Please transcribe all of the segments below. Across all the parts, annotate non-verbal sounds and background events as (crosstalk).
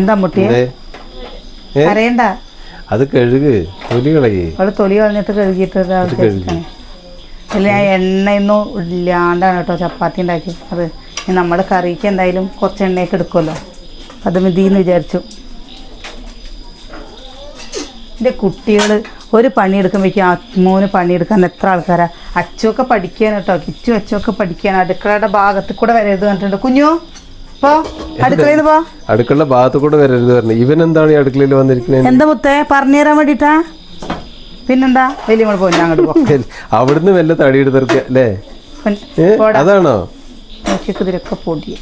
എന്താ മുട്ടിയെ? അത് കഴുക് തൊലി കളയേ. അവൾ തൊലി കളഞ്ഞിട്ട് കഴുകിയിട്ട്. അല്ല ഞാൻ എണ്ണയൊന്നും ഇല്ലാണ്ടാണ് കേട്ടോ ചപ്പാത്തി ഉണ്ടാക്കി അത് നമ്മുടെ കറിക്ക് എന്തായാലും കുറച്ച് എണ്ണയൊക്കെ എടുക്കുമല്ലോ. അത് മതിയെന്ന് വിചാരിച്ചു. എന്റെ കുട്ടികൾ ഒരു പണിയെടുക്കുമ്പോഴേക്കും അമ്മൂന് പണിയെടുക്കാൻ എത്ര ആൾക്കാരാ? അച്ചൊക്കെ പഠിക്കാൻ കേട്ടോ. കിച്ചു അച്ചൊക്കെ പഠിക്കാൻ അടുക്കളയുടെ ഭാഗത്ത് കൂടെ വരരുത് കണ്ടിട്ടുണ്ട് കുഞ്ഞു അടുക്കള ഭാഗത്ത് കൂടെ വരരുത് പറഞ്ഞു. ഇവൻ എന്താണ് ഈ അടുക്കളയിൽ വന്നിരിക്കുന്നത്? എന്താ മുത്തേ പറഞ്ഞു തരാൻ വേണ്ടിട്ടാ? പിന്നെന്താ? വലിയ അങ്ങോട്ട് പോ. അവിടുന്ന് വല്ല തടിയെടുത്തിറക്ക അല്ലേ? പൊൻ- ഏ അതാണോ? ഇതിലൊക്കെ പൊടി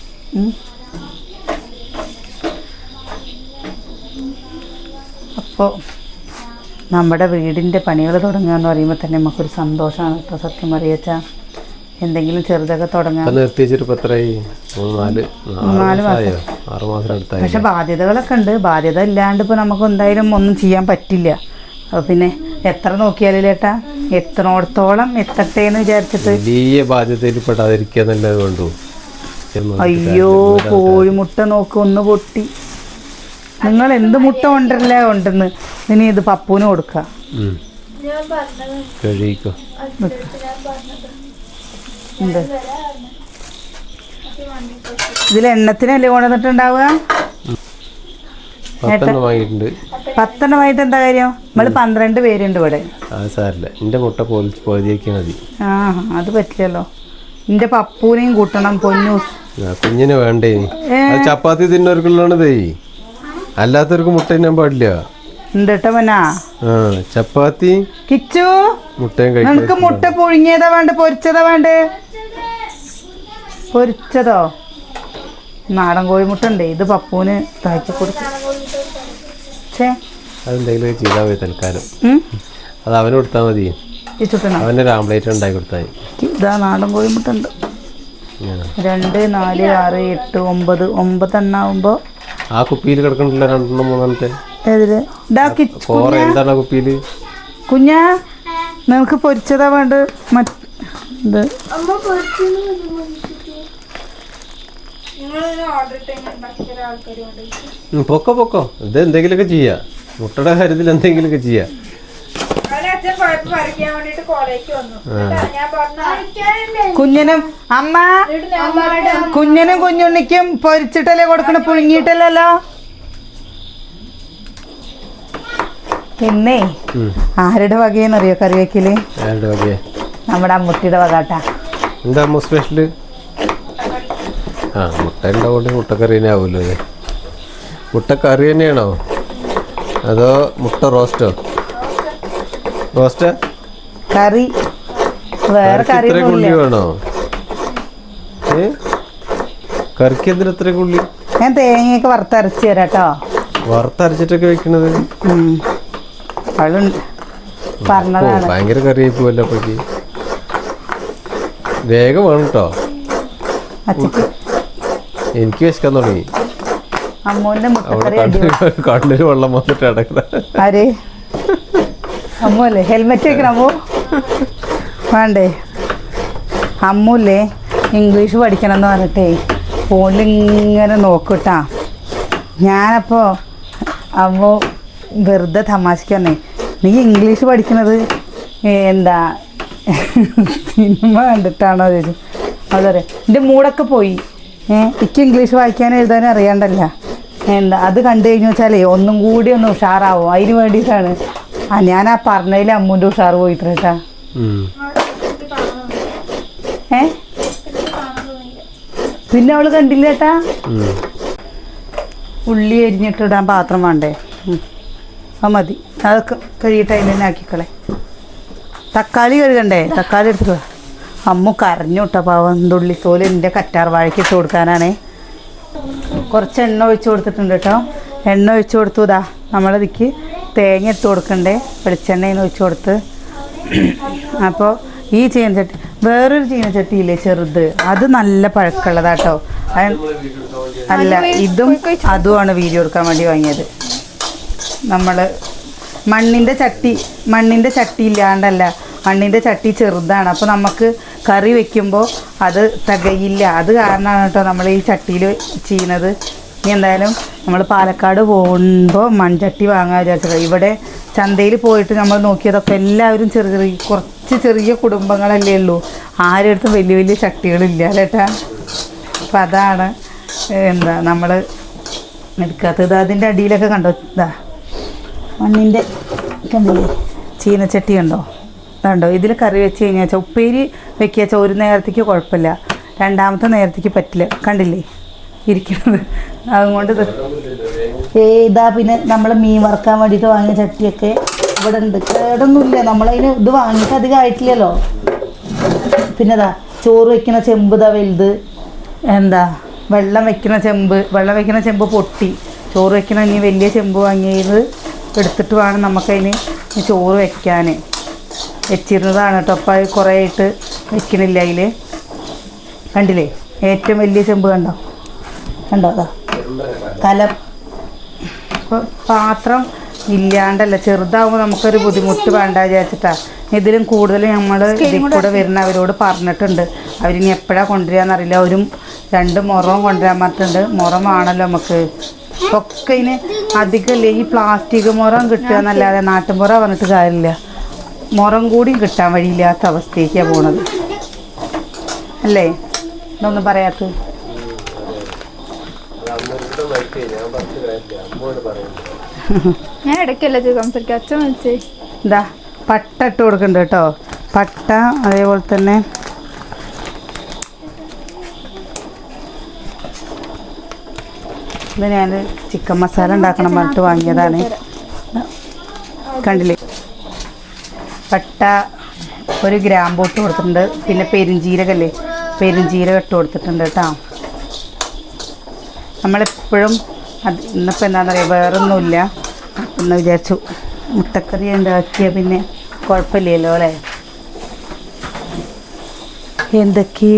അപ്പോൾ നമ്മുടെ വീടിന്റെ പണികൾ തുടങ്ങുക എന്ന് പറയുമ്പോൾ തന്നെ നമുക്കൊരു സന്തോഷമാണ് കേട്ടോ സത്യം പറയുക എന്തെങ്കിലും ചെറുതൊക്കെ തുടങ്ങാം. അപ്പൊ ഇപ്പൊ നാല് മാസം. പക്ഷെ ബാധ്യതകളൊക്കെ ഉണ്ട്. ബാധ്യത ഇല്ലാണ്ട് ഇപ്പോൾ നമുക്ക് എന്തായാലും ഒന്നും ചെയ്യാൻ പറ്റില്ല. അപ്പോൾ പിന്നെ എത്ര നോക്കിയാലും ചേട്ടാ എത്രത്തോളം എത്തട്ടെ എന്ന് വിചാരിച്ചിട്ട് വലിയ ബാധ്യതയിൽ പെടാതിരിക്കുക എന്നുള്ളത് വേണ്ടു അയ്യോ കോഴിമുട്ട നോക്ക് ഒന്ന് പൊട്ടി. നിങ്ങൾ എന്ത് മുട്ട കൊണ്ടല്ല കൊണ്ടെന്ന് ഇനി ഇത് പപ്പൂന് കൊടുക്കുക ഉം. ഉണ്ട്. ഇതിൽ എണ്ണത്തിനല്ലേ കൊണ്ടുവന്നിട്ടുണ്ടാവുക? പത്തെണ്ണം പത്തെണ്ണമായിട്ട് എന്താ കാര്യം? നമ്മൾ പന്ത്രണ്ട് പേരുണ്ട് ഇവിടെ. ആ സാരില്ല. എന്റെ മുട്ട മതി. ആ അത് പറ്റില്ലല്ലോ. എന്റെ പപ്പൂനെയും കൂട്ടണം പൊന്നു. കുഞ്ഞിനെ വേണ്ടേ ചപ്പാത്തി തിന്നവർക്കുള്ളതാണതേ അല്ലാത്തവർക്ക് മുട്ട തിന്നാൻ പാടില്ല. ചപ്പാത്തി കിച്ചു മുട്ട പുഴുങ്ങിയതാ വേണ്ട പൊരിച്ചതാ വേണ്ടേ? പൊരിച്ചതോ? നാടൻ കോഴിമുട്ട ഉണ്ട് ഇത് ഛേ. അതെന്തെങ്കിലും ചെയ്താൽ മതി തൽക്കാലം. ഉം? അത് അവന് കൊടുത്താൽ മതി. അവനൊരു ആംപ്ലേറ്റ് ഉണ്ടാക്കി കൊടുത്താൽ ഇതാ നാടൻ കോഴിമുട്ട ഉണ്ട്. രണ്ട് നാല് ആറ് എട്ട് ഒമ്പത്. ഒമ്പതെണ്ണാവുമ്പോ ആ കുപ്പിയിൽ കിടക്കണ്ടല്ലോ രണ്ടെണ്ണം മൂന്നെണ്ണത്തെ. എന്താണ് ആ കുപ്പിയിൽ കുഞ്ഞാ. നിനക്ക് പൊരിച്ചതാ വേണ്ട മറ്റേ പൊക്കോ പൊക്കോ. ഇത് എന്തെങ്കിലുമൊക്കെ ചെയ്യാ. മുട്ടയുടെ കാര്യത്തിൽ എന്തെങ്കിലുമൊക്കെ ചെയ്യാം. കുഞ്ഞിനും അമ്മ കുഞ്ഞിനും കുഞ്ഞുണ്ണിക്കും പൊരിച്ചിട്ടല്ലേ കൊടുക്കണ? പുഴുങ്ങിയിട്ടല്ലോ പിന്നെ. ആരുടെ വകയെന്നറിയോ കറിവേക്കിൽ? നമ്മുടെ അമ്മുട്ടിയുടെ വകാട്ടാ എന്താ സ്പെഷ്യൽ ആ മുട്ട ഉണ്ടാവുകൊണ്ട് മുട്ടക്കറി തന്നെ ആവുമല്ലോ അല്ലേ മുട്ടക്കറി തന്നെയാണോ? അതോ മുട്ട റോസ്റ്റോ? റോസ്റ്റ്? കറി. വേറെ കറി ഇത്ര ഉള്ളി വേണോ? ഏ? കറിക്ക് എന്തിനാ ഇത്ര ഉള്ളി? ഞാൻ തേങ്ങയൊക്കെ വറുത്തരച്ച് തരാം കേട്ടോ വറുത്തരച്ചിട്ടൊക്കെ വെക്കണത്? അവളുണ്ട് ഓ പറഞ്ഞതാണ്. ഭയങ്കര കറിയായി പോവല്ലോ അപ്പോഴേക്ക്. വേഗം വേണം കേട്ടോ അച്ചക്ക് എനിക്ക് വിശക്കാൻ തുടങ്ങി. അമ്മൂന്റെ കണ്ണിൽ വെള്ളം വന്നിട്ട് അടക്കണ ആര്? അമ്മു അല്ലേ? ഹെൽമെറ്റ് വെക്കണം അമ്മു? വേണ്ടേ? അമ്മൂല്ലേ ഇംഗ്ലീഷ് പഠിക്കണം എന്ന് പറഞ്ഞിട്ടേ ഫോണിൽ ഇങ്ങനെ നോക്കൂട്ടാ. ഞാനപ്പോൾ അമ്മോ വെറുതെ തമാശിക്കന്നെ നീ ഇംഗ്ലീഷ് പഠിക്കണത് എന്താ? (laughs) സിനിമ കണ്ടിട്ടാണോ? ചോദിച്ചു. അവൾ പറയാം. എന്റെ മൂടൊക്കെ പോയി. എനിക്ക് ഇംഗ്ലീഷ് വായിക്കാനും എഴുതാനും അറിയാണ്ടല്ല. എന്താ അത് കണ്ടു കഴിഞ്ഞു വെച്ചാലേ ഒന്നും കൂടി ഒന്ന് ഉഷാറാവും? അതിന് വേണ്ടിയിട്ടാണ്. ആ ഞാൻ ആ പറഞ്ഞതിൽ അമ്മൂന്റെ ഉഷാറ് പോയിട്ടാ. ഏ? പിന്നെ അവൾ കണ്ടില്ല ചേട്ടാ ഉം. ഉള്ളി എരിഞ്ഞിട്ടിടാൻ പാത്രം വേണ്ടേ. അത് മതി. അതൊക്കെ കഴിയിട്ട് അതിൽ തന്നെ ആക്കിക്കളെ. തക്കാളി കഴുകണ്ടേ? തക്കാളി എടുത്തിട്ട്. അമ്മു കരഞ്ഞു കേട്ടോ പാവം. തുള്ളിത്തോൽ എന്റെ കറ്റാർ വാഴയ്ക്ക് ഇട്ട് കൊടുക്കാനാണേ. കുറച്ച് എണ്ണ ഒഴിച്ച് കൊടുത്തിട്ടുണ്ട് കേട്ടോ എണ്ണ ഒഴിച്ച് കൊടുത്തു ഇതാ നമ്മളതിക്ക് തേങ്ങ ഇട്ട് കൊടുക്കണ്ടേ. വെളിച്ചെണ്ണയിൽ ഒഴിച്ച് കൊടുത്ത്. അപ്പോൾ ഈ ചീനച്ചട്ടി വേറൊരു ചീനച്ചട്ടിയില്ലേ ചെറുത്? അത് നല്ല പഴക്കമുള്ളതാട്ടോ അല്ല ഇതും അതുമാണ് വീഡിയോ എടുക്കാൻ വേണ്ടി വാങ്ങിയത്. നമ്മൾ മണ്ണിന്റെ ചട്ടി മണ്ണിന്റെ ചട്ടി ഇല്ലാണ്ടല്ല. മണ്ണിന്റെ ചട്ടി ചെറുതാണ്. അപ്പോൾ നമുക്ക് കറി വെക്കുമ്പോൾ അത് തികയില്ല. അത് കാരണമാണ് കേട്ടോ നമ്മൾ ഈ ചട്ടിയിൽ ചെയ്യുന്നത്. ഇനി എന്തായാലും നമ്മൾ പാലക്കാട് പോകുമ്പോൾ മൺചട്ടി വാങ്ങാൻ വിചാരിച്ചത് ഇവിടെ ചന്തയിൽ പോയിട്ട് നമ്മൾ നോക്കിയതൊക്കെ എല്ലാവരും ചെറിയ ചെറിയ കുറച്ച് ചെറിയ കുടുംബങ്ങളല്ലേ ഉള്ളൂ. ആരെടുത്തും വലിയ വലിയ ചട്ടികളില്ല ചേട്ടാ അപ്പം അതാണ് എന്താ നമ്മൾ എടുക്കാത്തത്. അതിന്റെ അടിയിലൊക്കെ കണ്ടോ? ഇതാ മണ്ണിന്റെ ചീനച്ചട്ടി കണ്ടോ? കണ്ടോ? ഇതിൽ കറി വെച്ച് കഴിഞ്ഞാൽ ഉപ്പേരി വെക്കുക വെച്ചാൽ ഒരു നേരത്തേക്ക് കുഴപ്പമില്ല രണ്ടാമത്തെ നേരത്തേക്ക് പറ്റില്ല. കണ്ടില്ലേ? ഇരിക്കുന്നത്. അതുകൊണ്ട് ഏതാ പിന്നെ നമ്മൾ മീൻ വറുക്കാൻ വേണ്ടിയിട്ട് വാങ്ങിയ ചട്ടിയൊക്കെ ഇവിടെ ഉണ്ട് കേടൊന്നുമില്ല നമ്മളതിന് ഇത് വാങ്ങിയിട്ട് അധികം ആയിട്ടില്ലല്ലോ. പിന്നെ ചോറ് വെക്കുന്ന ചെമ്പ് ഇതാ വലുത്. എന്താ വെള്ളം വെക്കുന്ന ചെമ്പ്. വെള്ളം വെക്കുന്ന ചെമ്പ് പൊട്ടി. ചോറ് വെക്കുന്ന ഇനി വലിയ ചെമ്പ് വാങ്ങിയത് എടുത്തിട്ട് വേണം നമുക്കതിന് ചോറ് വെക്കാൻ വെച്ചിരുന്നതാണ് കേട്ടോ അപ്പം അത് കുറേ ആയിട്ട് വെക്കണില്ല അതിൽ കണ്ടില്ലേ? ഏറ്റവും വലിയ ചെമ്പ് കണ്ടോ? കണ്ടോ അതാ? തല ഇപ്പോൾ പാത്രം ഇല്ലാണ്ടല്ല. ചെറുതാവുമ്പോൾ നമുക്കൊരു ബുദ്ധിമുട്ട് വേണ്ട വിചാരിച്ചിട്ടാ. ഇതിലും കൂടുതൽ നമ്മൾ ഇതിൽ കൂടെ വരുന്നവരോട് പറഞ്ഞിട്ടുണ്ട്. അവരിനി എപ്പോഴാണ് കൊണ്ടുവരാന്നറിയില്ല. അവരും രണ്ട് മുറവും കൊണ്ടുവരാൻ പറഞ്ഞിട്ടുണ്ട്. മുറമാണല്ലോ നമുക്ക്. ഒക്കെ ഇതിന് അധികമല്ലേ ഈ പ്ലാസ്റ്റിക് മുറം കിട്ടുക എന്നല്ലാതെ നാട്ടുമുറ പറഞ്ഞിട്ട് കാര്യമില്ല. മുറം കൂടി കിട്ടാൻ വഴിയില്ലാത്ത അവസ്ഥയ്ക്കാണ് പോണത്. അല്ലേ? ഇതൊന്നും പറയാത്ത ഞാൻ ഇടയ്ക്കല്ല സംസാരിക്കാം. അച്ഛൻ വിളിച്ചേ. എന്താ പട്ട ഇട്ട് കൊടുക്കുന്നുണ്ട് കേട്ടോ. പട്ട അതേപോലെ തന്നെ ഇത് ഞാൻ ചിക്കൻ മസാല ഉണ്ടാക്കണം പറഞ്ഞിട്ട് വാങ്ങിയതാണ്. കണ്ടില്ലേ? പട്ട ഒരു ഗ്രാമ്പൂ ഇട്ട് കൊടുത്തിട്ടുണ്ട്. പിന്നെ പെരുംജീരകല്ലേ പെരുംജീരകം ഇട്ട് കൊടുത്തിട്ടുണ്ട് കേട്ടോ. നമ്മളെപ്പോഴും അത് ഇന്നിപ്പോൾ എന്താണെന്ന് പറയുക വേറൊന്നുമില്ല. എന്ന് വിചാരിച്ചു. മുട്ടക്കറി ഉണ്ടാക്കിയ പിന്നെ കുഴപ്പമില്ലല്ലോ അല്ലേ? എന്തൊക്കെ?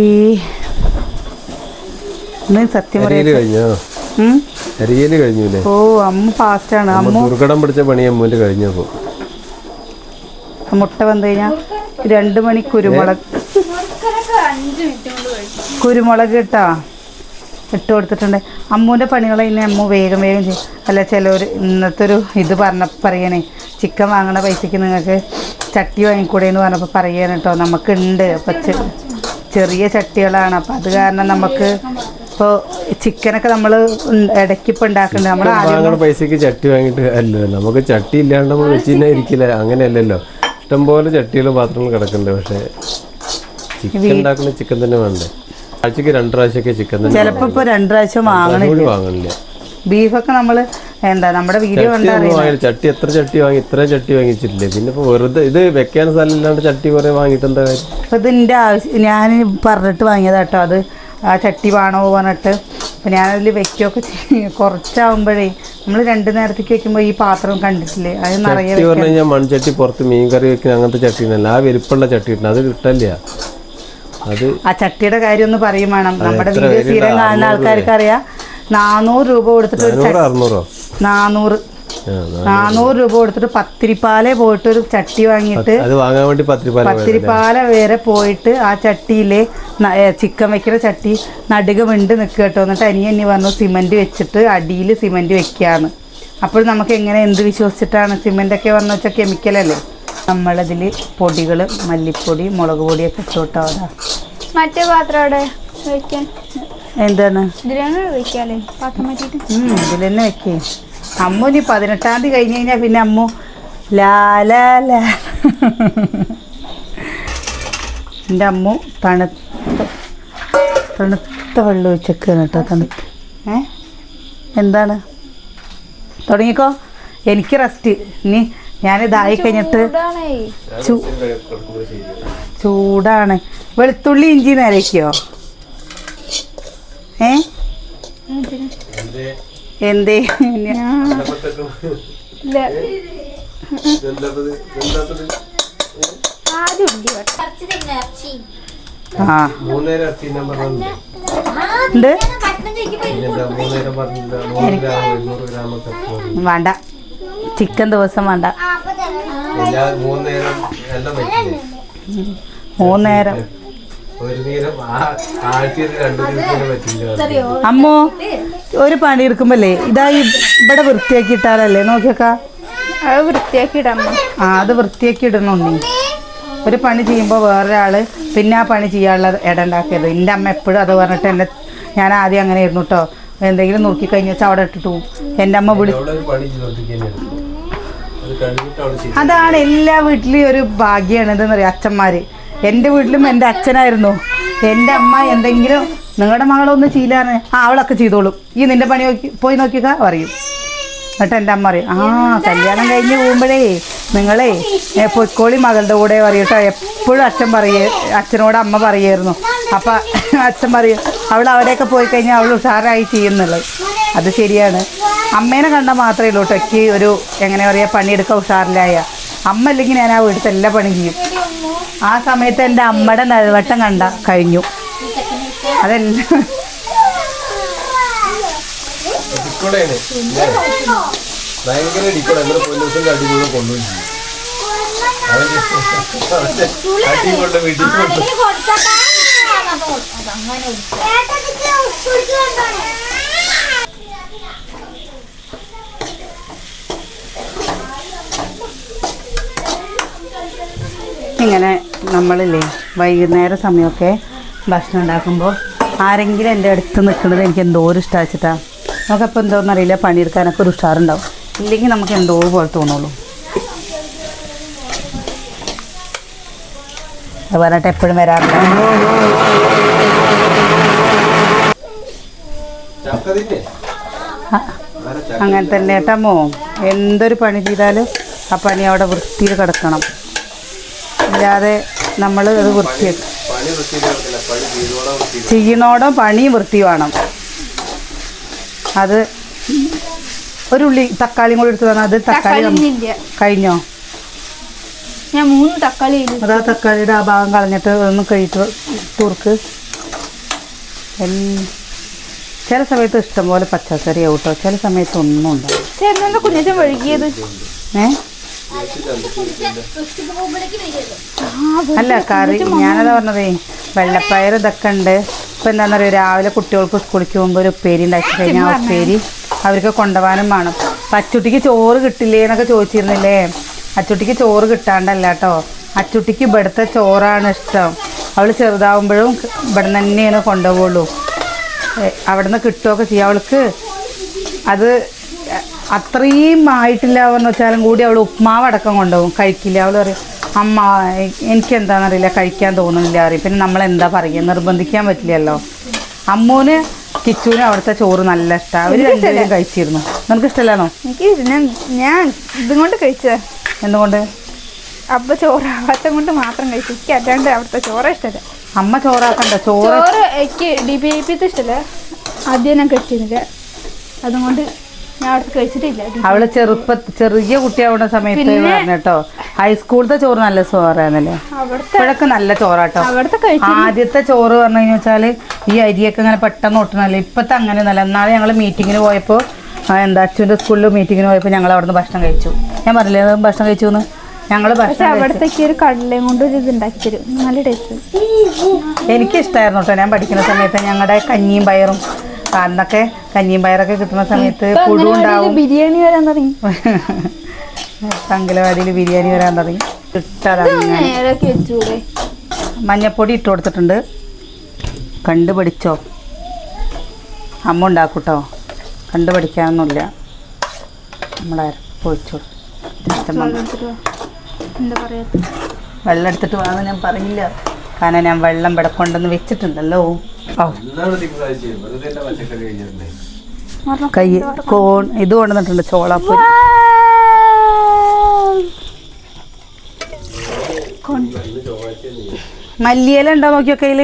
ഇന്ന് സത്യം കഴിഞ്ഞു? ഓ അമ്മ ഫാസ്റ്റാണ് അമ്മ അമ്മ ദുർഘടം പിടിച്ച പണി അമ്മൂൽ കഴിഞ്ഞപ്പോ മുട്ട വന്നു കഴിഞ്ഞാൽ രണ്ട് മണി കുരുമുളക് കുരുമുളക് ഇട്ടാ ഇട്ട് കൊടുത്തിട്ടുണ്ട്. അമ്മൂന്റെ പണികൾ ഇനി അമ്മു വേഗം വേഗം ചെയ്യും. അല്ല ചിലവർ ഇന്നത്തെ ഒരു ഇത് പറഞ്ഞ പറയണേ ചിക്കൻ വാങ്ങണ പൈസക്ക് നിങ്ങൾക്ക് ചട്ടി വാങ്ങിക്കൂടെ എന്ന് പറഞ്ഞപ്പോൾ പറയണം കേട്ടോ നമുക്കുണ്ട്. അപ്പം ചെ- ചെറിയ ചട്ടികളാണ്. അപ്പം അത് കാരണം നമുക്ക് ഇപ്പോൾ ചിക്കനൊക്കെ നമ്മൾ ഇടയ്ക്ക് ഇപ്പം ഉണ്ടാക്കുന്നുണ്ട് നമ്മൾ പൈസക്ക് ചട്ടി വാങ്ങിയിട്ട് അല്ലല്ലോ നമുക്ക് ചട്ടി ഇല്ലാണ്ട് നമ്മൾ വെച്ചിരിക്കില്ല ഇരിക്കില്ല. അങ്ങനെയല്ലല്ലോ. ഇഷ്ടംപോലെ ചട്ടികളും പാത്രങ്ങളും കിടക്കുന്നുണ്ട് പക്ഷേ ചിക്കൻ ഉണ്ടാക്കുന്ന ചിക്കൻ തന്നെ വേണ്ടേ? ആഴ്ചക്ക് രണ്ട് പ്രാവശ്യമൊക്കെ ചിക്കൻ തന്നെ ചിലപ്പോ ഇപ്പോൾ രണ്ട് പ്രാവശ്യം വാങ്ങണം അതുകൂടി വാങ്ങണില്ല. ബീഫൊക്കെ നമ്മൾ എന്താ നമ്മുടെ വീഡിയോ ചട്ടി കണ്ടാൽ എത്ര ചട്ടി വാങ്ങി ഇത്ര ചട്ടി വാങ്ങിച്ചിട്ടില്ലേ? പിന്നെ ഇപ്പൊ വെറുതെ ഇത് വെക്കാൻ സ്ഥലം ഇല്ലാണ്ട് ചട്ടി കുറെ വാങ്ങിയിട്ട് എന്താ കാര്യം? അപ്പം ഇതിന്റെ ആവശ്യം ഞാൻ പറഞ്ഞിട്ട് വാങ്ങിയതാ കേട്ടോ അത് ആ ചട്ടി വേണോ പറഞ്ഞിട്ട്. അപ്പം ഞാനതിൽ വെക്കുകയൊക്കെ കുറച്ചാവുമ്പോഴേ നമ്മൾ രണ്ട് നേരത്തേക്ക് വെക്കുമ്പോൾ ഈ പാത്രം കണ്ടിട്ടില്ലേ? അത് നിറയെ ചട്ടി പറഞ്ഞു കഴിഞ്ഞാൽ മൺചട്ടി പുറത്ത് മീൻ കറി വെക്കുന്ന അങ്ങനത്തെ ചട്ടി ആ വലിപ്പമുള്ള ചട്ടി ഉണ്ട് അത് കിട്ടല്ല അത് ആ ചട്ടിയുടെ കാര്യം ഒന്ന് പറയും വേണം. നമ്മുടെ വീഡിയോ? സ്ഥിരം കാണുന്ന ആൾക്കാർക്ക് അറിയാം നാനൂറ് രൂപ കൊടുത്തിട്ട് ഒരു നാനൂറ് അറുന്നൂറോ? നാനൂറ് രൂപ കൊടുത്തിട്ട് പത്തിരിപ്പാലെ പോയിട്ട് ഒരു ചട്ടി വാങ്ങിയിട്ട് അത് വാങ്ങാൻ വേണ്ടി പത്തിരിപ്പാല പത്തിരിപ്പാല വരെ പോയിട്ട് ആ ചട്ടിയിലെ ചിക്കൻ വെക്കുന്ന ചട്ടി നടുക വിണ്ട് നിൽക്കുക കേട്ടോ. എന്നിട്ട് അനിയന്നി പറഞ്ഞു സിമന്റ് വെച്ചിട്ട് അടിയിൽ സിമന്റ് വെക്കുകയാണ്. അപ്പോൾ നമുക്ക് എങ്ങനെ എന്ത് വിശ്വസിച്ചിട്ടാണ് സിമന്റൊക്കെ വന്നു വെച്ചാൽ കെമിക്കലല്ലേ നമ്മളതിൽ പൊടികൾ മല്ലിപ്പൊടി മുളക് പൊടിയൊക്കെ ഇട്ടോട്ടാ മറ്റേ പാത്രം അവിടെ വെക്കാൻ. എന്താണ്? ഇതിൽ തന്നെ വെക്കേ. അമ്മു ഇനി പതിനെട്ടാം തീയതി കഴിഞ്ഞ് കഴിഞ്ഞാൽ പിന്നെ അമ്മു ലാലാല ലാ എന്റെ അമ്മു തണുത്ത തണുത്ത വെള്ളം ഒഴിച്ചൊക്കെയാണ് കേട്ടോ തണുത്ത്. ഏ? എന്താണ്? തുടങ്ങിക്കോ. എനിക്ക് റെസ്റ്റ് ഇനി ഞാൻ ഇതായി കഴിഞ്ഞിട്ട് ചൂടാണ്. വെളുത്തുള്ളി ഇഞ്ചി നരയ്ക്കോ ഏ? എന്തേ. ആ. ഉണ്ട്. വേണ്ട. ചിക്കൻ ദിവസം വേണ്ട. എല്ലാ മൂന്നേരം അമ്മോ ഒരു പണി എടുക്കുമ്പല്ലേ ഇതാ ഇവിടെ വൃത്തിയാക്കി ഇട്ടാലല്ലേ നോക്കിയൊക്കെ. അത് വൃത്തിയാക്കി ഇടാം ആ അത് വൃത്തിയാക്കി ഇടണമെന്നേ ഒരു പണി ചെയ്യുമ്പോൾ വേറൊരാൾ പിന്നെ ആ പണി ചെയ്യാനുള്ള ഇട ഉണ്ടാക്കിയത് എന്റെ അമ്മ എപ്പോഴും അത് പറഞ്ഞിട്ട് എന്നെ ഞാൻ ആദ്യം അങ്ങനെ ആയിരുന്നു കേട്ടോ എന്തെങ്കിലും നോക്കി കഴിഞ്ഞാൽ വെച്ചാൽ അവിടെ ഇട്ടിട്ട് പോകും എന്റെ അമ്മ വിളി അവിടെ ഒരു പണി ചെയ്തോണ്ടിരിക്കുകയാണ് അത് കഴിഞ്ഞിട്ട് അവിടെ ചെയ്തു. അതാണ് എല്ലാ വീട്ടിലും ഒരു ഭാഗ്യമാണ് എന്താണെന്ന് പറയാ അച്ഛന്മാര്. എന്റെ വീട്ടിലും എന്റെ അച്ഛനായിരുന്നു. എന്റെ അമ്മ എന്തെങ്കിലും നിങ്ങളുടെ മകളൊന്ന് ചെയ്യില്ലാന്ന് ആ അവളൊക്കെ ചെയ്തോളും. ഈ നിന്റെ പണി നോക്കി പോയി നോക്കിക്ക പറയും. എന്നിട്ട് എന്റെ അമ്മ പറയും ആ കല്യാണം കഴിഞ്ഞ് പോകുമ്പോഴേ നിങ്ങളേ പൊയ്ക്കോളി മകളുടെ കൂടെ പറയട്ടോ എപ്പോഴും അച്ഛൻ പറയേ അച്ഛനോട് അമ്മ പറയായിരുന്നു. അപ്പം അച്ഛൻ പറയും അവൾ അവിടെയൊക്കെ പോയി കഴിഞ്ഞാൽ അവൾ ഉഷാറായി ചെയ്യുന്നുള്ളത്. അത് ശരിയാണ്. അമ്മേനെ കണ്ടാൽ മാത്രമേ ഉള്ളൂ എനിക്ക് ഒരു എങ്ങനെ പറയുക പണിയെടുക്കാൻ ഉഷാറില്ലായ അമ്മ അല്ലെങ്കിൽ ഞാൻ ആ വീട്ടിലത്തെ എല്ലാ പണി ചെയ്യും. ആ സമയത്ത് എന്റെ അമ്മയുടെ നിലവട്ടം കണ്ട കഴിഞ്ഞു. അതെല്ലാം ഭയങ്കര കൊണ്ടുപോയി വീട്ടിൽ കൊണ്ട് ഇങ്ങനെ നമ്മളില്ലേ വൈകുന്നേര സമയമൊക്കെ ഭക്ഷണം ഉണ്ടാക്കുമ്പോൾ ആരെങ്കിലും എന്റെ അടുത്ത് നിൽക്കുന്നത് എനിക്ക് എന്തോ ഒരു ഇഷ്ടമാച്ചിട്ടാ നമുക്കപ്പോൾ എന്തോന്നറിയില്ല പണിയെടുക്കാനൊക്കെ ഒരു ഉഷാറുണ്ടാവും. ഇല്ലെങ്കിൽ നമുക്ക് എന്തോ പോലെ തോന്നുള്ളൂ. അത് പറഞ്ഞിട്ട് എപ്പോഴും വരാറില്ല. തിന്നെ അങ്ങനെ തന്നെ ഏട്ടമ്മോ എന്തൊരു പണി ചെയ്താലും ആ പണി അവിടെ വൃത്തിയിൽ കിടക്കണം. ഇല്ലാതെ നമ്മൾ അത് വൃത്തിയാക്കും ചെയ്യണോടം പണി വൃത്തി വേണം. അത് ഒരു ഉള്ളി തക്കാളിയും കൂടി എടുത്ത് തന്നാൽ അത് തക്കാളി കഴിഞ്ഞോ? ഞാൻ മൂന്ന് തക്കാളി അതാ തക്കാളിയുടെ ആ ഭാഗം കളഞ്ഞിട്ട് ഒന്ന് കഴിയിട്ട് തൂർക്ക്. ചില സമയത്ത് ഇഷ്ടംപോലെ പച്ചക്കറി കേട്ടോ ചില സമയത്ത് ഒന്നും ഉണ്ടാവും കുഞ്ഞച്ചൻ വഴുകിയത്? ഏ? അല്ല കറി ഞാനതാ പറഞ്ഞതേ വെള്ളപ്പയർ ഇതൊക്കെ ഉണ്ട്. ഇപ്പം എന്താണെന്ന് പറയുക രാവിലെ കുട്ടികൾക്ക് സ്കൂളിലേക്ക് പോകുമ്പോൾ ഒരു ഉപ്പേരി ഉണ്ടാക്കി കഴിഞ്ഞാൽ ആ ഉപ്പേരി അവർക്ക് കൊണ്ടുപോകാനും വേണം. അച്ചുട്ടിക്ക് ചോറ് കിട്ടില്ലേ എന്നൊക്കെ ചോദിച്ചിരുന്നില്ലേ? അച്ചുട്ടിക്ക് ചോറ് കിട്ടാണ്ടല്ല കേട്ടോ. അച്ചുട്ടിക്ക് ഇവിടുത്തെ ചോറാണ് ഇഷ്ടം. അവൾ ചെറുതാവുമ്പോഴും ഇവിടെ നിന്ന് തന്നെയാണ് കൊണ്ടുപോകുള്ളൂ അവിടെ നിന്ന് കിട്ടുകയൊക്കെ ചെയ്യാം. അവൾക്ക് അത് അത്രയും ആയിട്ടില്ല എന്ന് വെച്ചാലും കൂടി അവൾ ഉപ്മാവ് അടക്കം കൊണ്ടുപോകും. കഴിക്കില്ല. അവൾ പറയും അമ്മ എനിക്ക് എന്താണെന്നറിയില്ല കഴിക്കാൻ തോന്നുന്നില്ല അറിയാം പിന്നെ നമ്മൾ എന്താ പറയുക? നിർബന്ധിക്കാൻ പറ്റില്ലല്ലോ. അമ്മൂന് കിച്ചുവിന് അവിടുത്തെ ചോറ് നല്ല ഇഷ്ടമാണ് അവർ രണ്ടുപേരും കഴിച്ചിരുന്നു. നിനക്ക് ഇഷ്ടമല്ലാണോ എനിക്ക് ഞാൻ ഇതും കൊണ്ട് കഴിച്ചത്. എന്തുകൊണ്ട്? അപ്പൊ ചോറാവാത്ത കൊണ്ട് മാത്രം കഴിച്ചു. എനിക്ക് അല്ലാണ്ട് അവിടുത്തെ ചോറ ഇഷ്ടമല്ല അമ്മ ചോറാക്കണ്ട. ചോറ് എനിക്ക് ഡി ബി ഐ പി ഇഷ്ടമല്ല ആദ്യം ഞാൻ കഴിച്ചിരുന്നില്ല. അതുകൊണ്ട് അവൾ ചെറുപ്പ ചെറിയ കുട്ടിയാവുന്ന സമയത്ത് പറഞ്ഞോ ഹൈസ്കൂളത്തെ ചോറ് നല്ല ചോറായിരുന്നല്ലേ? ഇപ്പോഴൊക്കെ നല്ല ചോറാട്ടോ. ആദ്യത്തെ ചോറ് പറഞ്ഞു കഴിഞ്ഞു വെച്ചാൽ ഈ അരിയൊക്കെ ഇങ്ങനെ പെട്ടെന്ന് ഒട്ടുന്നല്ല ഇപ്പത്തെ അങ്ങനെ ഒന്നല്ല എന്നാലും ഞങ്ങൾ മീറ്റിങ്ങിന് പോയപ്പോ എന്താ അച്ഛന്റെ സ്കൂളിൽ മീറ്റിങ്ങിന് പോയപ്പോൾ ഞങ്ങൾ അവിടുന്ന് ഭക്ഷണം കഴിച്ചു. ഞാൻ പറഞ്ഞില്ലേ ഭക്ഷണം കഴിച്ചു. എന്ന് ഞങ്ങൾ അവിടത്തേക്ക് ഒരു കടലയും കൊണ്ട് ഒരു ഇത് ഉണ്ടാക്കി തരും നല്ല ടേസ്റ്റ്. എനിക്കിഷ്ടമായിരുന്നു കേട്ടോ ഞാൻ പഠിക്കുന്ന സമയത്ത് ഞങ്ങളുടെ കഞ്ഞിയും പയറും അന്നൊക്കെ കഞ്ഞിയും പയറൊക്കെ കിട്ടുന്ന സമയത്ത് പുഴു ഉണ്ടാവും. ബിരിയാണി വരാൻ തുടങ്ങി? അങ്കലവാടിയിൽ ബിരിയാണി വരാൻ തുടങ്ങി. ഇട്ടതങ്ങനെ മഞ്ഞപ്പൊടി ഇട്ട് കൊടുത്തിട്ടുണ്ട്. കണ്ടുപിടിച്ചോ അമ്മ ഉണ്ടാക്കൂട്ടോ? കണ്ടുപിടിക്കാനൊന്നുമില്ല നമ്മളെ പൊഴിച്ചോളൂ വെള്ളം എടുത്തിട്ട് വേണം ഞാൻ പറയില്ല കാരണം ഞാൻ വെള്ളം ഇവിടെ കൊണ്ടുവന്ന് വെച്ചിട്ടുണ്ടല്ലോ. കൈ കോൺ ഇത് കൊണ്ടുവന്നിട്ടുണ്ട് ചോളാപ്പൂരി. മല്ലിയില ഉണ്ടോ നോക്കിയോ കയ്യിൽ?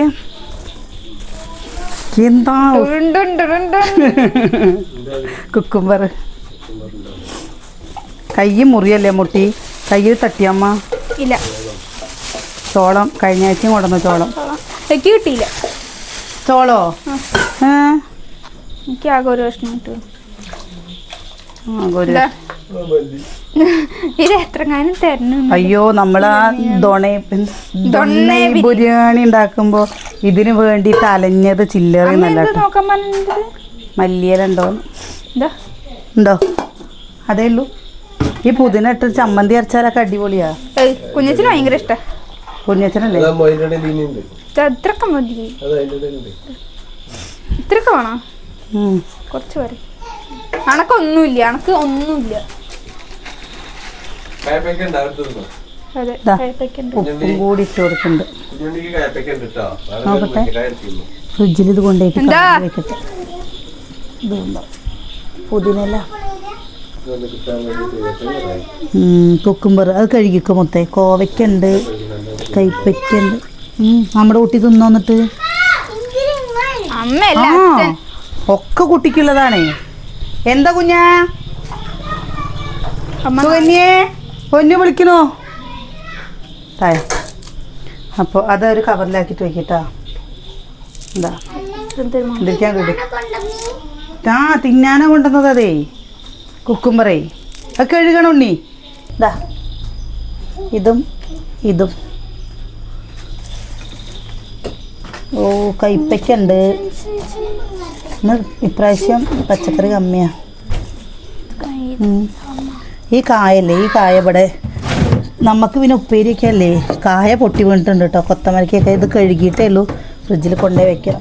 എന്താ. കുക്കുംബർ. കൈ മുറിയല്ലേ മുട്ടി? കയ്യിൽ തട്ടിയമ്മ? ഇല്ല. ചോളം കഴിഞ്ഞ ആഴ്ചയും കൊണ്ടുവന്ന ചോളം. എനിക്ക് കിട്ടിയില്ല. ചോളോ? ഏ? എനിക്ക് ആകെ ഒരു വർഷം കിട്ടും ആ, ഒരു ഇതാ. ഇത് എത്രങ്ങാനും തരണം? അയ്യോ നമ്മളാ ആ ദൊണ ബിരിയാണി. ഉണ്ടാക്കുമ്പോ ഇതിനു വേണ്ടി തലഞ്ഞത് ചില്ലറ നല്ല മല്ലിയലുണ്ടോ ഉണ്ടോ? അതേ ഉള്ളൂ. ഈ പുതിന ഇട്ട് ചമ്മന്തി അരച്ചാലൊക്കെ അടിപൊളിയാ. കുഞ്ഞു കുഞ്ഞച്ചന് ഭയങ്കര ഇഷ്ടാ. കുഞ്ഞച്ചനല്ലേ അതാകുമ്പോ അതിന്റെ ഇടയിൽ ഇനിയുണ്ട് ഇത് അത്രക്ക മതി. ഇത്രക്ക വേണോ. കുറച്ച് വരെ അണക്കൊന്നുമില്ല അണക്ക് ഒന്നുമില്ല. ഉപ്പും കൂടി ഇട്ട് കൊടുക്കുന്നുണ്ട്. ഫ്രിഡ്ജിൽ ഇത് കൊണ്ടുപോയിട്ട് പുതിനല്ല കുക്കുംബർ. അത് കഴുകിക്കോ മൊത്തേ. കോവയ്ക്കുണ്ട് കൈപ്പയ്ക്കുണ്ട്. നമ്മുടെ കുട്ടി തിന്നോന്നിട്ട് ആ ഒക്കെ കുട്ടിക്കുള്ളതാണ്. എന്താ കുഞ്ഞാ? സുകന്യേ പൊന്നു വിളിക്കണോ? തായ അപ്പോൾ അതൊരു കവറിലാക്കിയിട്ട് വെക്കിട്ടാ. എന്താ കിട്ടും ആ തിന്നാനാ കൊണ്ടുവന്നത് അതേ. കുക്കുംബറേ അത് കഴുകണം ഉണ്ണി. ഇതാ ഇതും ഇതും. ഓ കൈപ്പയ്ക്കുണ്ട്. ഇന്ന് ഇപ്രാവശ്യം പച്ചക്കറി കമ്മിയാ. ഈ കായല്ലേ ഈ കായ ഇവിടെ. നമുക്ക് പിന്നെ ഉപ്പേരിയൊക്കെ അല്ലേ കായ പൊട്ടി വീണിട്ടുണ്ട് കേട്ടോ. കൊത്തമരക്കൊക്കെ ഇത് കഴുകിയിട്ടേ ഉള്ളൂ. ഫ്രിഡ്ജിൽ കൊണ്ടേ വെക്കാം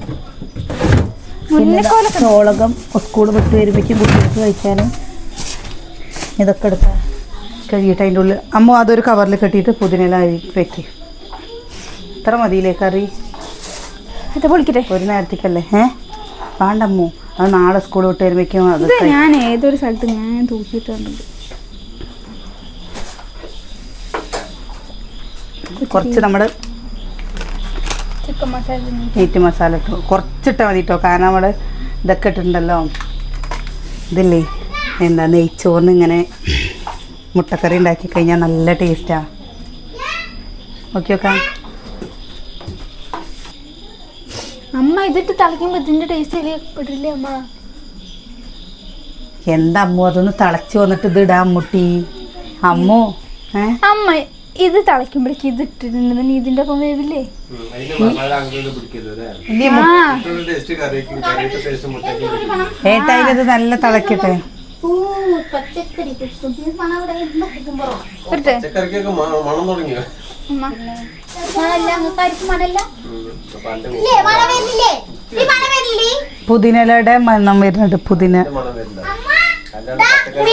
പിന്നെ ചോളകം സ്കൂൾ വിട്ട് വരുമ്പോഴേക്കും കുട്ടികൾക്ക് കഴിക്കാൻ ഇതൊക്കെ എടുത്ത് കഴുകിയിട്ട് അതിന്റെ ഉള്ളിൽ അമ്മ അതൊരു കവറിൽ കെട്ടിയിട്ട് പുതിനെല്ലാം വെക്ക്. ഇത്ര മതിയില്ലേ കറി? ഇത് പൊളിക്കട്ടെ. ഒരു നേരത്തേക്കല്ലേ ഏ? വേണ്ടമ്മു. അത് നാളെ സ്കൂൾ വിട്ട് വരുമ്പോഴേക്കും അത് ഞാൻ ഏതൊരു സ്ഥലത്ത് ഞാൻ തൂക്കിയിട്ടുണ്ട് കുറച്ച് നമ്മുടെ ചിക്കൻ മസാല മീറ്റ് മസാല ഇട്ടു. കുറച്ചിട്ടാൽ മതി കേട്ടോ കാരണം നമ്മൾ ഇതൊക്കെ ഇട്ടിട്ടുണ്ടല്ലോ. ഇതില്ലേ? എന്താ നെയ്ച്ചോറിന് ഇങ്ങനെ മുട്ടക്കറി ഉണ്ടാക്കി കഴിഞ്ഞാൽ നല്ല ടേസ്റ്റാ. ഓക്കെ ഓക്കെ അമ്മ ഇതിട്ട് തിളയ്ക്കുമ്പോ ഇതിന്റെ ടേസ്റ്റ് അമ്മ. എന്താ അമ്മ അതൊന്ന് തിളച്ച് വന്നിട്ട് ഇത് ഇടാ മുട്ടി? അമ്മു അമ്മ ഇത് തിളയ്ക്കുമ്പോഴേക്ക് ഇത് ഇട്ടിട്ടുണ്ടെന്ന് ഇതിന്റെ ഒപ്പം വേവില്ലേ? അതിന്റെ ഇത് നല്ല തിളക്കട്ടെ. പച്ചക്കറിക്കൊക്കെ മ- മണം തുടങ്ങിയോ? പുതിനലയുടെ മണം വരുന്നുണ്ട് പുതിന. പച്ചക്കറി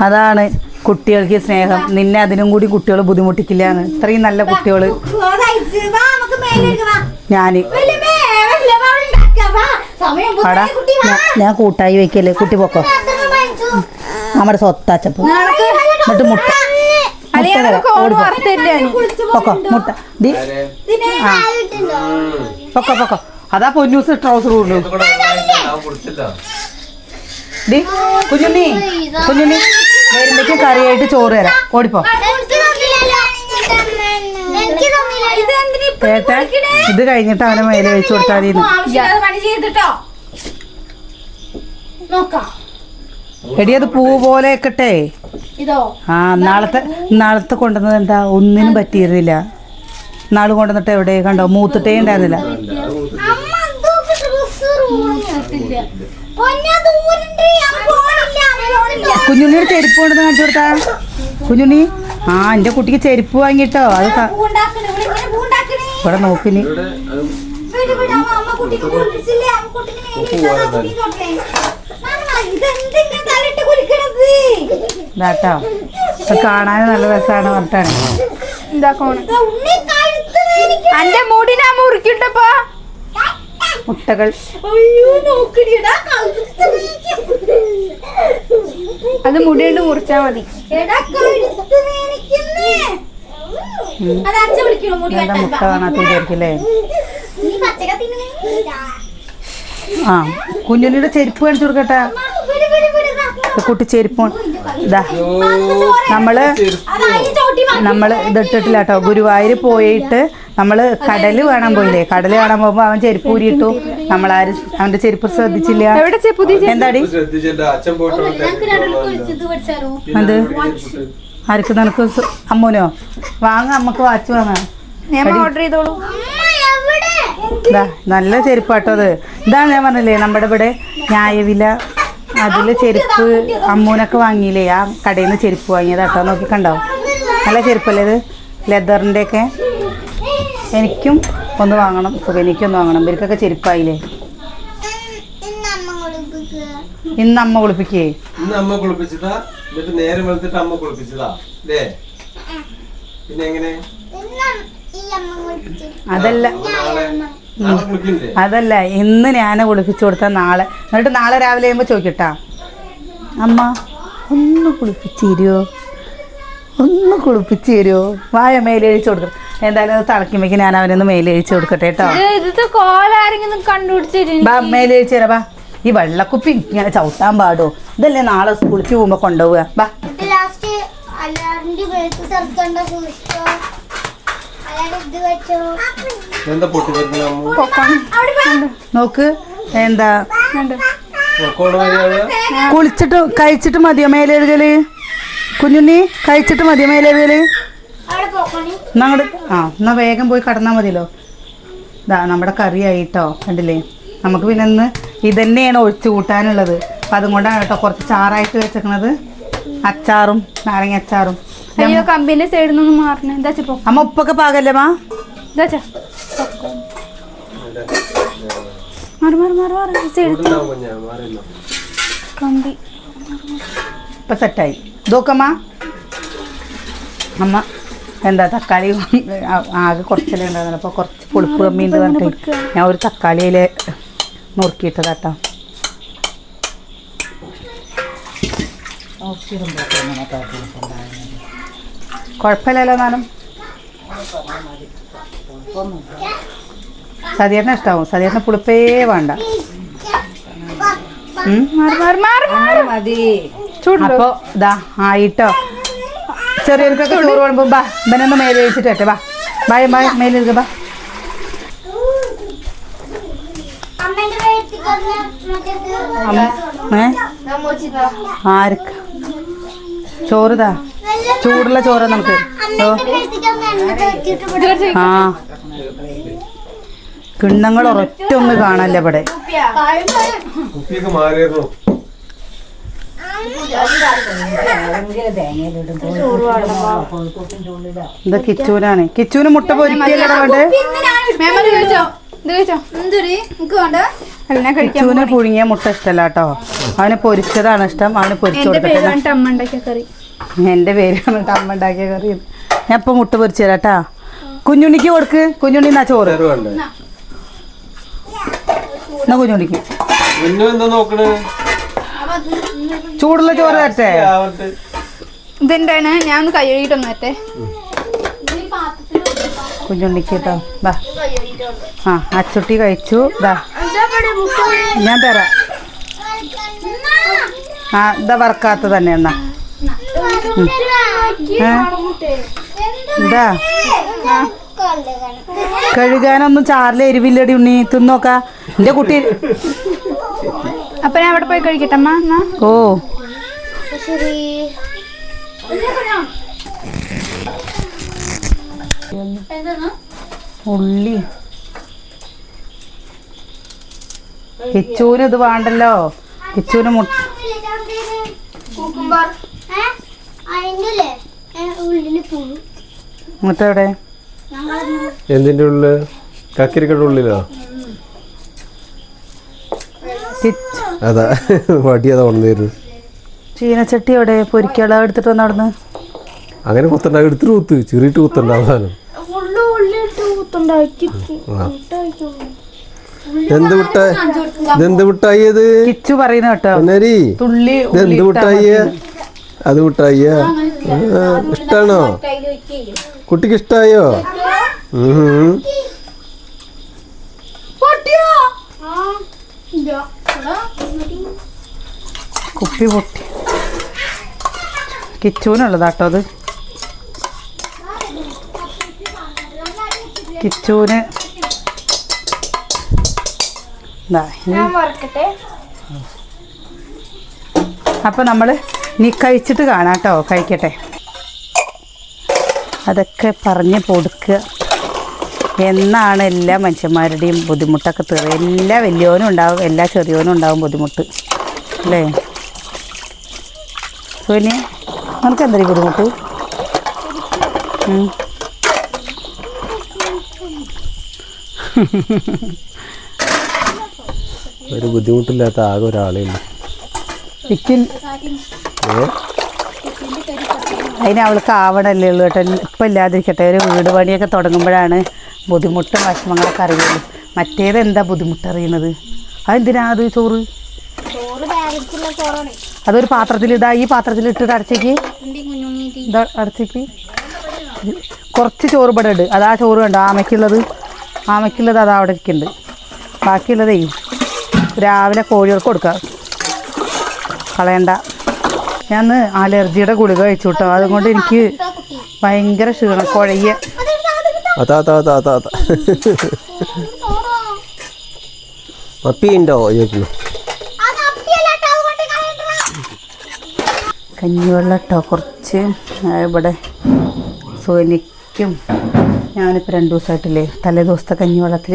അതാണ് കുട്ടികൾക്ക് സ്നേഹം. നിന്നെ അതിനും കൂടി കുട്ടികൾ ബുദ്ധിമുട്ടിക്കില്ല ഇത്രയും നല്ല കുട്ടികൾ. ഞാൻ. അടാ ഞാൻ- ഞാൻ കൂട്ടായി വെക്കല്ലേ കുട്ടി പൊക്കോ. നമ്മുടെ സ്വത്താച്ചപ്പ് എന്നിട്ട് മുട്ട. പൊക്കോ? ആ. പൊക്കോ പൊക്കോ. അതാ പൊന്നൂസ് ട്രൗസർ കൊണ്ടു കുഞ്ഞുണ്ണി. കുഞ്ഞുണ്ണി വരുമ്പോഴേക്കും കറിയായിട്ട് ചോറ് തരാം. ഓടിപ്പോ. ഇത് കഴിഞ്ഞിട്ട് അവനെ മേലെ വെച്ച് കൊടുത്താൽ മതി. പണി ചെയ്തിട്ടോ? നോക്കാം. എടി അത് പൂ പോലെ ഇക്കട്ടെ ഇതോ? ആ നാളത്തെ നാളത്തെ കൊണ്ടുവന്നത് എന്താ? ഒന്നിനും പറ്റിയിരുന്നില്ല. നാൾ കൊണ്ടുവന്നിട്ട് എവിടെ? കണ്ടോ? മൂത്തിട്ടേ ഉണ്ടായിരുന്നില്ല. കുഞ്ഞുണ്ണിയുടെ ചെരുപ്പ് കൊണ്ടുവന്ന് കാണിച്ചു കൊടുത്താ? കുഞ്ഞുണ്ണി? ആ എന്റെ കുട്ടിക്ക് ചെരുപ്പ് വാങ്ങിട്ടോ അത് ഇവിടെ നോക്കിനി. ഇതാട്ടോ. കാണാൻ നല്ല രസമാണ് പറഞ്ഞിട്ടാണ്. എന്റെ മൂടിനാ ഇത് ഉണ്ണി കഴുത്ത് വേദനിക്കും. അന്റെ മുടിനെ അമ്മ മുട്ടകൾ. അത് മുടി കൊണ്ട് മുറിച്ചാ മതി. മുട്ട. കാണാത്ത വിചാരിക്കില്ലേ ആ കുഞ്ഞുണ്ണിയുടെ ചെരുപ്പ് കാണിച്ചു കൊടുക്കട്ടെ. കുട്ടി ചെരുപ്പ് നമ്മൾ ഇതാ നമ്മൾ നമ്മൾ ഇതിട്ടിട്ടില്ല കേട്ടോ ഗുരുവായൂർ പോയിട്ട് നമ്മൾ കടൽ കാണാൻ പോയില്ലേ? കടൽ കാണാൻ പോകുമ്പോ അവൻ ചെരുപ്പ് ഊരിയിട്ടു നമ്മളാരും അവന്റെ ചെരുപ്പ് ശ്രദ്ധിച്ചില്ല. എന്താടി? എന്ത്? ആർക്ക് നിനക്ക് അമ്മുനോ? വാങ്ങ അമ്മയ്ക്ക് വാച്ച് വാങ്ങാം. ഞാൻ ഓർഡർ ചെയ്തോളൂ. അമ്മ എവിടെ? ഇതാ നല്ല ചെരുപ്പാട്ടോ അത്. ഇതാണ് ഞാൻ പറഞ്ഞില്ലേ നമ്മുടെ ഇവിടെ ന്യായവില അതിൽ ചെരുപ്പ് അമ്മൂനൊക്കെ വാങ്ങിയില്ലേ ആ കടയിൽ നിന്ന് ചെരുപ്പ് വാങ്ങിയതാട്ടോ നോക്കി കണ്ടോ നല്ല ചെരുപ്പല്ലേ ഇത്? ലെതറിന്റെ ഒക്കെ എനിക്കും ഒന്ന് വാങ്ങണം. സുഖനിക്കും ഒന്ന് വാങ്ങണം. ഇവർക്കൊക്കെ ചെരുപ്പായില്ലേ? ഇന്ന് അമ്മ കുളിപ്പിക്കുക ഇന്ന് അമ്മ കുളിപ്പിക്കേ. ഇന്ന് അമ്മ കുളിപ്പിച്ചതാ എന്നിട്ട് നേരെ വെളുത്തിട്ട് അമ്മ കുളിപ്പിച്ചതാ. അല്ലേ പിന്നെ എങ്ങനെ? ഇന്ന് ഈ അമ്മ കുളിപ്പിച്ചു. അതല്ല. നാളെ നാളെ കുളിക്കണ്ടേ അതല്ല. ഇന്ന് ഞാൻ കുളിപ്പിച്ചു കൊടുത്ത നാളെ. എന്നിട്ട് നാളെ രാവിലെ ആകുമ്പോൾ ചോദിക്കട്ടാ. അമ്മ ഒന്ന് കുളിപ്പിച്ചു തരുമോ ഒന്ന് കുളിപ്പിച്ചു തരുമോ വായ മേലഴിച്ചു കൊടുക്കണം എന്തായാലും അത് തിളക്കുമ്പോഴേക്ക് ഞാൻ അവനൊന്ന് മേലഴിച്ചു കൊടുക്കട്ടെ കേട്ടോ. മേലഴിച്ച് തരാം ബാ. ഈ വെള്ളക്കുപ്പി ഇങ്ങനെ ചവിട്ടാൻ പാടോ? ഇതല്ലേ നാളെ സ്കൂളിലേക്ക് പോകുമ്പോ കൊണ്ടുപോവുക. ബാ. നോക്ക്. എന്താ? കുളിച്ചിട്ട് കഴിച്ചിട്ട് മതിയോ മേലെഴുകൽ? കുഞ്ഞുണ്ണി കഴിച്ചിട്ട് മതിയോ പോക്കണി എന്നാ ആ എന്നാ വേഗം പോയി കടന്നാൽ മതിയല്ലോ. ഇതാ നമ്മുടെ കറി ആയിട്ടോ കണ്ടില്ലേ? നമുക്ക് പിന്നെ ഇന്ന് ഇതന്നെയാണ് ഒഴിച്ചു കൂട്ടാനുള്ളത്. അപ്പം അതുകൊണ്ടാണ് കേട്ടോ കുറച്ച് ചാറായിട്ട് വെച്ചേക്കണത്. അച്ചാറും നാരങ്ങ അച്ചാറും. അയ്യോ കമ്പിന്റെ സൈഡിൽ നിന്ന് മാറണേ എന്താ അമ്മ ഉപ്പൊക്കെ പാകല്ലേ മാ? എന്താ വെച്ചാ? മാറി മാറി മാറി മാറി. സൈഡ് ചൂടുണ്ടാവും കുഞ്ഞാ മാറില്ല. കമ്പി. ഇപ്പം സെറ്റായി. ഇതൊക്കമ്മ അമ്മ എന്താ തക്കാളി ആകെ കുറച്ചല്ലേ ഉണ്ടായിരുന്നു അപ്പൊ കുറച്ച് പുളിപ്പ് കമ്മിയുണ്ട് പറഞ്ഞിട്ട് ഞാൻ ഒരു തക്കാളിയിൽ നുറുക്കിയിട്ടതാട്ടോ. കുഴപ്പമില്ലല്ലോ നാനും സതിയേട്ടനെ ഇഷ്ടാവും. സതിയേട്ടന് പുളിപ്പേ വേണ്ട. അപ്പോ ഇതാ ആയിട്ടോ. ചെറിയവർക്കൊക്കെ ചോറ് വിളമ്പോ. ബാ ഇവനൊന്ന് മേലെ വെച്ചിട്ട് ബാ ബായ് ബായ് മേലെ ബാ അമ്മേന്റെ പേരത്തിക്കൊന്ന് മറ്റേത് അമ്മ ഏ ആർക്ക്? ചോറുതാ? ചൂടുള്ള ചോറ് നമുക്ക്. ആ. കിണ്ണങ്ങൾ ഒരൊറ്റ ഒന്ന് കാണല്ലേ ഇവിടെ. ഇത് കിച്ചൂനാണ് കിച്ചൂന് മുട്ട പൊരിക്കല്ലേ വേണ്ടേ പുഴുങ്ങിയ മുട്ട ഇഷ്ടല്ല കേട്ടോ. അവന് പൊരിച്ചതാണ് ഇഷ്ടം. അവന് പൊരിച്ചു എന്റെ പേരാണ് അമ്മ ഉണ്ടാക്കിയ കറി. ഞാൻ ഇപ്പൊ മുട്ട പൊരിച്ചു തരാട്ടാ കുഞ്ഞുണ്ണിക്ക് കൊടുക്ക്. കുഞ്ഞുണ്ണി എന്നാ ചോറ്? എന്നാ. കുഞ്ഞുണ്ണിക്ക്. ചൂടുള്ള ചോറ് തരട്ടെ? ഇതെന്താണ്? ഞാൻ ഒന്ന് കൈ കഴുകിയിട്ടൊന്ന് വരട്ടെ കുഞ്ഞുണ്ണിക്ക് കേട്ടോ ബാ ആ അച്ചുട്ടി കഴിച്ചു. ദാ. ഞാൻ തരാം. ആ ഇതാ വറക്കാത്ത തന്നെ എന്നാ? എന്താ കഴുകാനൊന്നും ചാറിലെ എരിവില്ലടി ഉണ്ണി. തിന്നോക്കാ. എന്റെ കുട്ടി. അപ്പൊ ഞാൻ അവിടെ പോയി കഴിക്കട്ടെ അമ്മ എന്നാ? ഓ. ശരി. ഉള്ളി. കിച്ചൂന് ഇത് വേണ്ടല്ലോ. കിച്ചൂന് മുട്ട കുക്കുംബർ അതിന്റെ ഉള്ളിൽ പുഴു. മുട്ട എവിടെ എന്തിന്റെ ഉള്ളിൽ കക്കിരിക്കട്ട ഉള്ളിലോ? അതാ വടി അതാ വന്നിരുന്നു ചീനച്ചട്ടി എവിടെ? പൊരിക്കള എടുത്തിട്ട് വന്നവിടുന്ന്. അങ്ങനെ കുത്തണ്ട എടുത്തിട്ട് കുത്ത്. ചെറിയിട്ട് കുത്തണ്ട അവസാനം. എന്ത് വിട്ടായി ഇതെന്ത് വിട്ടായി അത് കിച്ചു പറയുന്ന കേട്ടോ. പൊന്നരി തുള്ളി ഇതെന്ത് വിട്ടായി. അത് വിട്ടായി ഇഷ്ടാണോ? കുട്ടിക്ക് ഇഷ്ടായോ. കുപ്പി പൊട്ടി. കിച്ചൂനുള്ളതാട്ടോ അത്. കിച്ചൂന്. അപ്പൊ നമ്മൾ നീ കഴിച്ചിട്ട് കാണാട്ടോ കഴിക്കട്ടെ. അതൊക്കെ പറഞ്ഞ് കൊടുക്കുക എന്നാണ് എല്ലാ മനുഷ്യന്മാരുടെയും ബുദ്ധിമുട്ടൊക്കെ തീർ എല്ലാ വലിയവനും ഉണ്ടാവും എല്ലാ ചെറിയവനും ഉണ്ടാവും ബുദ്ധിമുട്ട്. അല്ലേ? സോനി നിനക്ക് എന്തൊരു ബുദ്ധിമുട്ട് ഒരു ബുദ്ധിമുട്ടില്ലാത്ത ആകെ ഒരാളേ ഉള്ളൂ. അതിന് അവൾക്ക് ആവണല്ലേ ഉള്ളൂ കേട്ടോ. ഇപ്പം ഇല്ലാതിരിക്കട്ടെ. ഒരു വീട് പണിയൊക്കെ തുടങ്ങുമ്പോഴാണ് ബുദ്ധിമുട്ടും വിഷമങ്ങളൊക്കെ അറിയുള്ളൂ. മറ്റേത് എന്താ ബുദ്ധിമുട്ട് അറിയണത് അതെന്തിനാ അത് ചോറ്? ചോറ് ബാഗിലുള്ള ചോറാണ്. അതൊരു പാത്രത്തിൽ ഇതാ ഈ പാത്രത്തിൽ ഇട്ടിട്ട് അടച്ചേക്ക്. ഇതാ അടച്ചേക്ക്. കുറച്ച് ചോറ് ഇവിടെ ഇട്. അതാ ചോറ് കണ്ടോ ആമയ്ക്കുള്ളത് ആമയ്ക്കുള്ളത് അത് അവിടെ ഇരിക്കുന്നുണ്ട് ബാക്കിയുള്ളതേ രാവിലെ കോഴികൾക്ക് കൊടുക്കാം. കളയണ്ട. ഞാൻ അലർജിയുടെ ഗുളിക കഴിച്ചു കേട്ടോ അതുകൊണ്ട് എനിക്ക് ഭയങ്കര ക്ഷീണം കുഴയ്യ അതാ അതാ അതാ അതാ അതാ. ചോറോ മപ്പി ഉണ്ടോ? ചോദിക്കുന്നു അത് അപ്പിയല്ല ട്ടോ, അതുകൊണ്ട് കളയണ്ട. കഞ്ഞിവെള്ളം കേട്ടോ കുറച്ച് ഇവിടെ സോനിക്കും ഞാനിപ്പോൾ രണ്ട് ദിവസമായിട്ടില്ലേ തലേ ദിവസത്തെ കഞ്ഞിവെള്ളത്തിൽ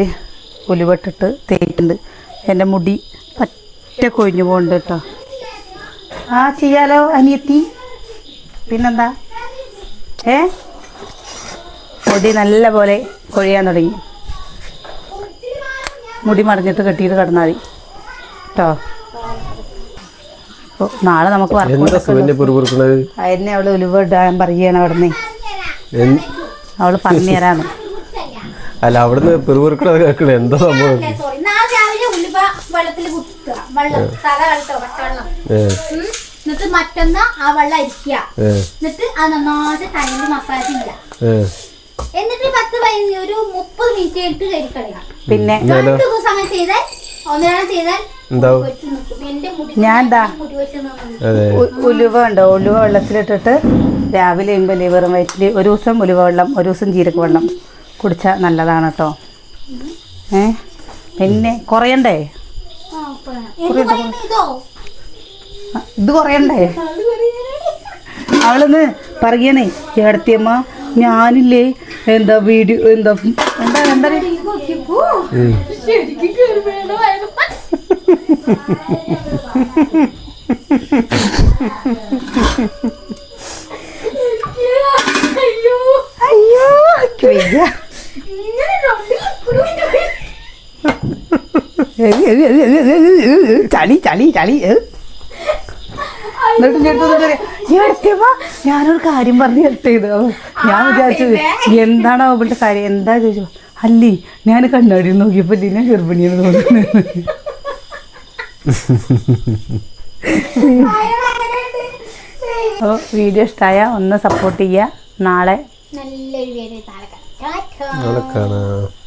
ഉലുവട്ടിട്ട് തേയിട്ടുണ്ട് എന്റെ മുടി പറ്റ കൊഴിഞ്ഞു പോകുന്നുണ്ട് കേട്ടോ. ആ ചെയ്യാലോ അനിയത്തി. പിന്നെന്താ? ഏ? മുടി നല്ല പോലെ കൊഴിയാൻ തുടങ്ങി. മുടി മറിഞ്ഞിട്ട് കെട്ടിയിട്ട് കിടന്നാൽ മതി. കേട്ടോ നാളെ നമുക്ക് വർക്ക് അതിനെ അവൾ ഉലുവ ഇടാൻ പറയുകയാണ് അവിടുന്ന്. എന്ത് അവൾ പറഞ്ഞു തരാന്ന് അല്ല അവിടുന്ന് പിറുപിറുക്കണത് കേൾക്കണേ. എന്താ സംഭവം? വെള്ളത്തിൽ കുത്തുക. വെള്ളം തല. എന്നിട്ട് മറ്റൊന്ന് ആ വെള്ളം അരിക്കുക. എന്നിട്ട് അത് നന്നായിട്ട് മസാജ് ചെയ്യുക. എന്നിട്ട് പത്ത് പതിനഞ്ച് ഒരു മുപ്പത് മിനിറ്റ് കഴിഞ്ഞിട്ട് കരിക്കളയാം പിന്നെ? സമയം രണ്ട് ദിവസം അങ്ങനെ ചെയ്താൽ ഒന്നിനാണ് ചെയ്താൽ ഞാൻ ഉലുവ ഉണ്ടോ. ഉലുവ വെള്ളത്തിലിട്ടിട്ട് രാവിലെ ഇമ്പലി വെറും വയറ്റിൽ ഒരു ദിവസം ഉലുവ വെള്ളം ഒരു ദിവസം ജീരക വെള്ളം കുടിച്ചാൽ നല്ലതാണ് കേട്ടോ ഏ? പിന്നെ കുറയണ്ടേ. ഇതോ ഇത് കുറയണ്ടേ? അവളൊന്ന് പറയണേ ഏടത്തിയമ്മ ഞാനില്ലേ എന്താ വീഡിയോ എന്താ എന്താ എന്താ. ശരിക്കും കേറി വീണതായിരുന്നു. അയ്യോ അയ്യോ എനിക്ക് വയ്യ. ഇങ്ങനെ രണ്ട് കുടുങ്ങിപ്പോയി. ചളി ചളി ചളി. എന്നിട്ട് ഞാൻ ഞാനൊരു കാര്യം പറഞ്ഞു കേട്ടത് ഞാൻ വിചാരിച്ചു എന്താണ് അവളുടെ കാര്യം? എന്താ ചോദിച്ചു അല്ലേ ഞാൻ കണ്ണാടി നോക്കിയപ്പോ ഇല്ലേ ഞാൻ ഗർഭിണിയെന്ന് തോന്നുന്നു. അപ്പോൾ വീഡിയോ ഇഷ്ടമായ ഒന്ന് സപ്പോർട്ട് ചെയ്യുക നാളെ നല്ലൊരു പേര് താഴെ കാണാം. ടാറ്റാ. നാളെ കാണാം